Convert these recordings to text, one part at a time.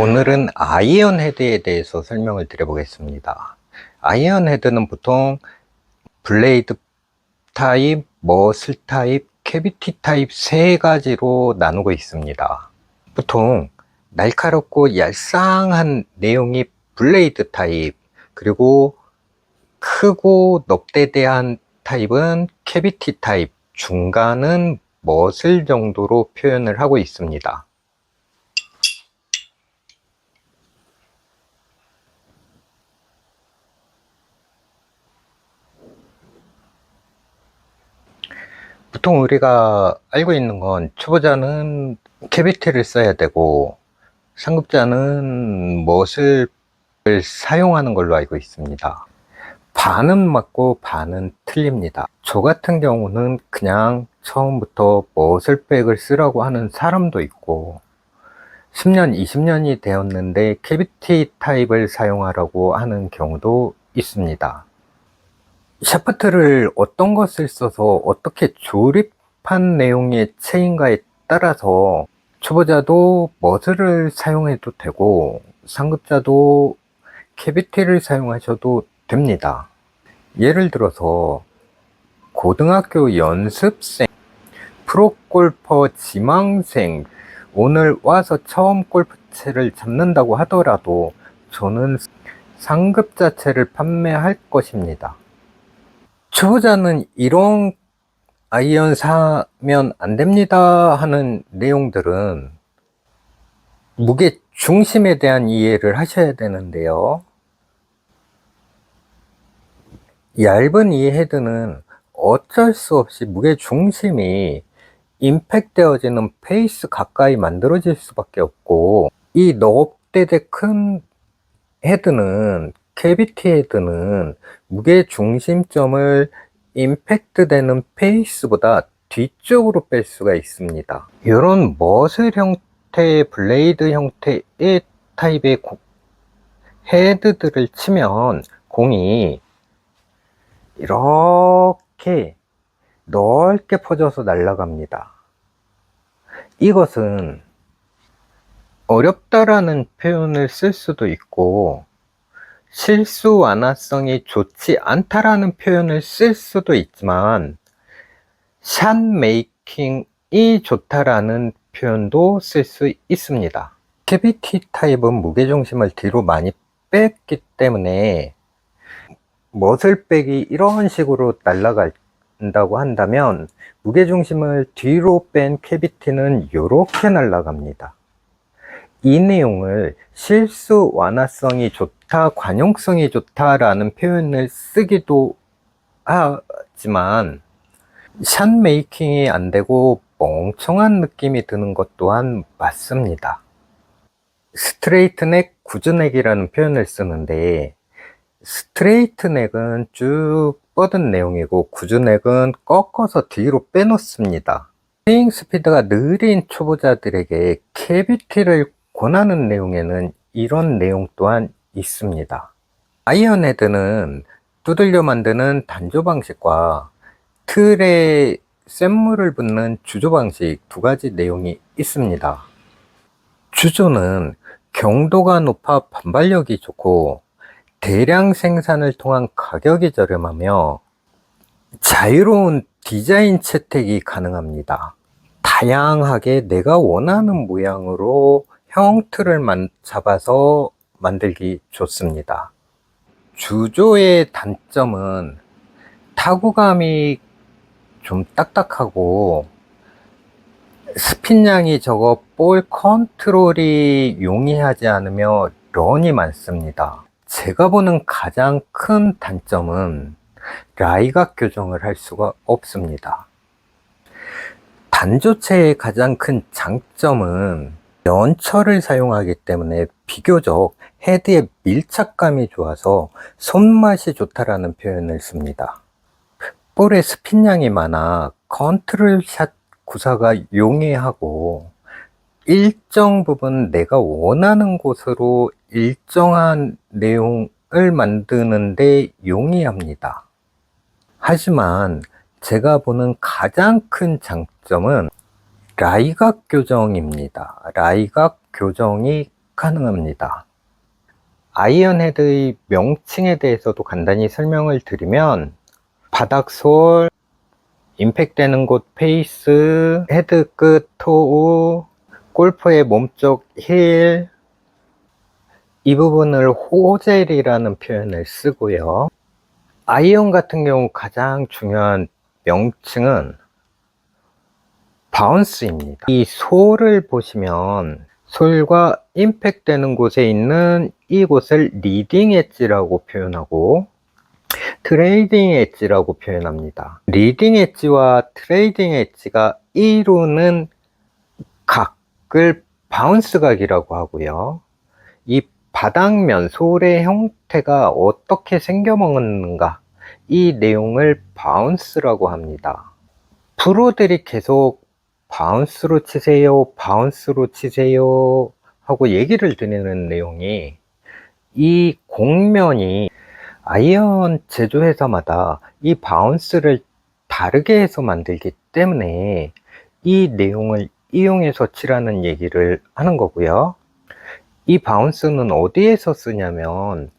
오늘은 아이언 헤드에 대해서 설명을 드려보겠습니다. 아이언 헤드는 보통 블레이드 타입, 머슬 타입, 캐비티 타입 세 가지로 나누고 있습니다. 보통 날카롭고 얄쌍한 내용이 블레이드 타입, 그리고 크고 넙대대한 타입은 캐비티 타입, 중간은 머슬 정도로 표현을 하고 있습니다. 보통 우리가 알고 있는 건 초보자는 캐비티를 써야 되고 상급자는 머슬을 사용하는 걸로 알고 있습니다. 반은 맞고 반은 틀립니다. 저 같은 경우는 그냥 처음부터 머슬백을 쓰라고 하는 사람도 있고 10년, 20년이 되었는데 캐비티 타입을 사용하라고 하는 경우도 있습니다. 샤프트를 어떤 것을 써서 어떻게 조립한 내용의 체인가에 따라서 초보자도 머슬을 사용해도 되고 상급자도 캐비티를 사용하셔도 됩니다. 예를 들어서 고등학교 연습생, 프로골퍼 지망생, 오늘 와서 처음 골프채를 잡는다고 하더라도 저는 상급 자체를 판매할 것입니다. 초보자는 이런 아이언 사면 안 됩니다 하는 내용들은 무게 중심에 대한 이해를 하셔야 되는데요. 얇은 이 헤드는 어쩔 수 없이 무게 중심이 임팩 되어지는 페이스 가까이 만들어질 수밖에 없고 이 넙대대 큰 헤드는 캐비티 헤드는 무게 중심점을 임팩트 되는 페이스보다 뒤쪽으로 뺄 수가 있습니다. 이런 머슬 형태의 블레이드 형태의 타입의 고- 헤드들을 치면 공이 이렇게 넓게 퍼져서 날아갑니다. 이것은 어렵다라는 표현을 쓸 수도 있고 실수 완화성이 좋지 않다라는 표현을 쓸 수도 있지만 샷 메이킹이 좋다라는 표현도 쓸 수 있습니다. 캐비티 타입은 무게중심을 뒤로 많이 뺐기 때문에 머슬백이 이런 식으로 날아간다고 한다면 무게중심을 뒤로 뺀 캐비티는 이렇게 날아갑니다. 이 내용을 실수 완화성이 좋다, 관용성이 좋다라는 표현을 쓰기도 하지만 샷 메이킹이 안 되고 멍청한 느낌이 드는 것 또한 맞습니다. 스트레이트 넥, 구즈 넥이라는 표현을 쓰는데 스트레이트 넥은 쭉 뻗은 내용이고 구즈 넥은 꺾어서 뒤로 빼놓습니다. 스윙 스피드가 느린 초보자들에게 캐비티를 권하는 내용에는 이런 내용 또한 있습니다. 아이언 헤드는 두들려 만드는 단조 방식과 틀에 쇳물을 붓는 주조 방식 두 가지 내용이 있습니다. 주조는 경도가 높아 반발력이 좋고 대량 생산을 통한 가격이 저렴하며 자유로운 디자인 채택이 가능합니다. 다양하게 내가 원하는 모양으로 형틀을 만- 잡아서 만들기 좋습니다. 주조의 단점은 타구감이 좀 딱딱하고 스핀량이 적어 볼 컨트롤이 용이하지 않으며 런이 많습니다. 제가 보는 가장 큰 단점은 라이각 교정을 할 수가 없습니다. 단조체의 가장 큰 장점은 연철을 사용하기 때문에 비교적 헤드의 밀착감이 좋아서 손맛이 좋다라는 표현을 씁니다. 볼의 스핀량이 많아 컨트롤 샷 구사가 용이하고 일정 부분 내가 원하는 곳으로 일정한 내용을 만드는데 용이합니다. 하지만 제가 보는 가장 큰 장점은 라이각 교정입니다. 라이각 교정이 가능합니다. 아이언헤드의 명칭에 대해서도 간단히 설명을 드리면 바닥 솔, 임팩트되는 곳 페이스, 헤드 끝 토우, 골퍼의 몸쪽 힐, 이 부분을 호젤이라는 표현을 쓰고요. 아이언 같은 경우 가장 중요한 명칭은 바운스입니다. 이 솔을 보시면 솔과 임팩트 되는 곳에 있는 이곳을 리딩 엣지라고 표현하고 트레이딩 엣지라고 표현합니다. 리딩 엣지와 트레이딩 엣지가 이루는 각을 바운스 각이라고 하고요. 이 바닥면 솔의 형태가 어떻게 생겨먹는가 이 내용을 바운스라고 합니다. 프로들이 계속 바운스로 치세요, 바운스로 치세요 하고 얘기를 드리는 내용이 이 공면이 아이언 제조회사마다 이 바운스를 다르게 해서 만들기 때문에 이 내용을 이용해서 치라는 얘기를 하는 거고요. 이 바운스는 어디에서 쓰냐면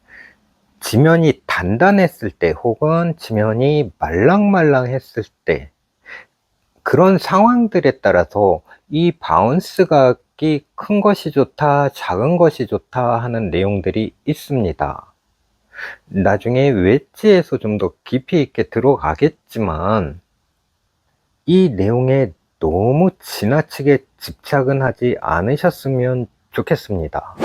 지면이 단단했을 때 혹은 지면이 말랑말랑했을 때 그런 상황들에 따라서 이 바운스 각이 큰 것이 좋다, 작은 것이 좋다 하는 내용들이 있습니다. 나중에 웨지에서 좀 더 깊이 있게 들어가겠지만 이 내용에 너무 지나치게 집착은 하지 않으셨으면 좋겠습니다.